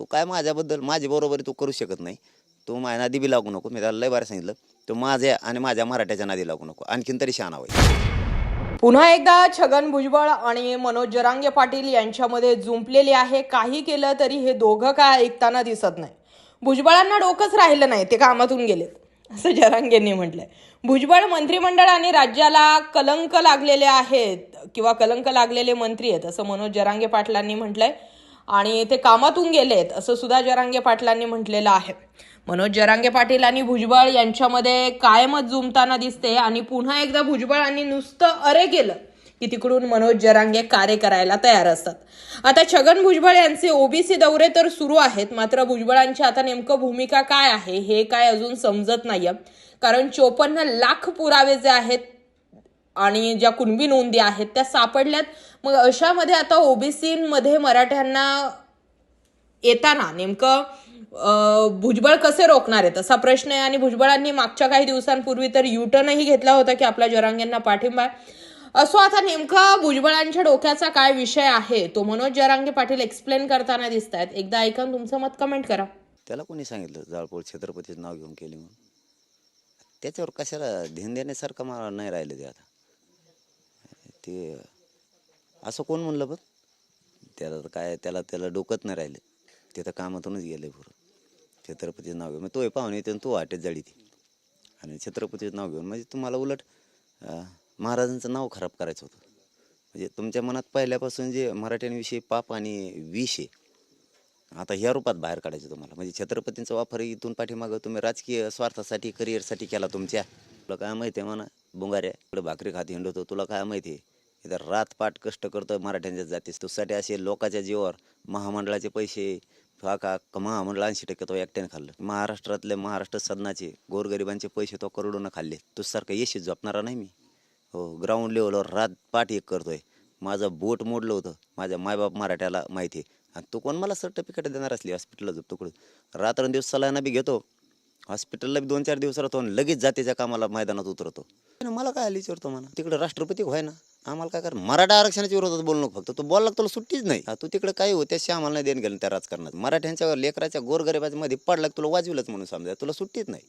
तू काय माझ्याबद्दल माझी बरोबरी तू करू शकत नाही. तू माझ्या नादी बी लागू नको. मी त्याला लय बार सांगितलं. तू माझ्या आणि माझ्या मराठ्याच्या नादी लागू नको. आणखीन तरी शहाणा होईल. पुन्हा एकदा छगन भुजबळ आणि मनोज जरांगे पाटील यांच्यामध्ये जुंपलेले आहे. काही केलं तरी हे दोघं काय ऐकताना दिसत नाही. भुजबळांना डोकंच राहिलं नाही. ते कामातून गेलेत. असं जरांगेंनी म्हटलंय. भुजबळ मंत्रिमंडळ आणि राज्याला कलंक लागलेले आहेत किंवा कलंक लागलेले मंत्री आहेत असं मनोज जरांगे पाटलांनी म्हटलंय. आणि ते कामातून गेलेत असं सुद्धा जरांगे पाटलांनी म्हटलेलं आहे. मनोज जरांगे पाटील आणि भुजबळ यांच्यामध्ये कायमच जुमताना दिसते आणि पुन्हा एकदा भुजबळांनी नुसतं अरे केलं की तिकडून मनोज जरांगे कार्य करायला तयार असतात. आता छगन भुजबळ यांचे ओबीसी दौरे तर सुरू आहेत मात्र भुजबळांची आता नेमकं भूमिका काय आहे हे काय अजून समजत नाहीये. कारण चोपन्न लाख पुरावे जे आहेत आणि ज्या कुणबी नोंदी आहेत त्या सापडल्यात. मग अशामध्ये आता ओबीसीमध्ये मराठ्यांना येताना नेमकं भुजबळ कसे रोखणार आहेत? असा प्रश्न आहे आणि भुजबळांनी मागच्या काही दिवसांपूर्वी तर युटर्नही घेतला होता की आपल्या जरांगेंना पाठिंबा असो आता नेमका भुजबळांच्या डोक्याचा काय विषय आहे तो मनोज जरांगे पाटील एक्सप्लेन करताना दिसत आहेत एकदा ऐकून तुमचं मत कमेंट करा. त्याला कोणी सांगितलं जाळपोळ छत्रपतीचं नाव घेऊन केली म्हणून? त्याच्यावर कशाला ध्यान देण्यासारखं मला नाही राहिलं ते आता. ते असं कोण म्हणलं पण त्याला तर काय त्याला त्याला डोकत नाही राहिलं. ते तर कामातूनच गेले पुरं. छत्रपतीचं नाव घेऊन. मग तो पाहुणे येते आणि तो वाटेत जाळी ती. आणि छत्रपतीचं नाव घेऊन. म्हणजे तुम्हाला उलट महाराजांचं नाव खराब करायचं होतं. म्हणजे तुमच्या मनात पहिल्यापासून जे मराठ्यांविषयी पाप आणि विष आहे आता ह्या रूपात बाहेर काढायचं तुम्हाला. म्हणजे छत्रपतींचा वापर इथून पाठीमागं तुम्ही राजकीय स्वार्थासाठी करिअरसाठी केला तुमच्या. तुला काय माहिती आहे म्हणा? बुंगाऱ्या इकडं भाकरी खात हिंडवतो तुला काय माहिती आहे? इथं रातपाट कष्ट करतो मराठ्यांच्या जातीस तुझ्यासाठी असे लोकांच्या जीवावर महामंडळाचे पैसे हा का महामंडळ ऐंशी टक्के तो एकट्याने खाल्लं. महाराष्ट्रातले महाराष्ट्र सदनाचे गोरगरिबांचे पैसे तो करोडोनं खाल्ले. तुझ्यासारखं यशी झोपणारा नाही मी. हो ग्राउंड लेवलवर रात पाठ एक करतोय. माझं बोट मोडलं होतं. माझ्या मायबाप मराठ्याला माहिती आहे. आणि तू कोण मला सर्टिफिकेट देणार असली हॉस्पिटलला जप तुकडं रात्रंदिवस सलाना बी घेतो. हॉस्पिटलला बी दोन चार दिवस राहतो आणि लगेच जातीच्या कामाला मैदानात उतरतो. मला काय आली विचारतो म्हणा तिकडे राष्ट्रपती व्हाय ना. आम्हाला काय कर मराठा आरक्षणाच्या विरोधात बोलू नको फक्त. तू बोलला तुला सुट्टीच नाही. हा, तू तिकडे काही होते त्याशी आम्हाला नाही देणं गेलं त्या राजकारणात. मराठ्यांच्या लेकराच्या गोरगरिबाच्या मध्ये पडला तुला वाजविलंच म्हणून समजा. तुला सुट्टीच नाही.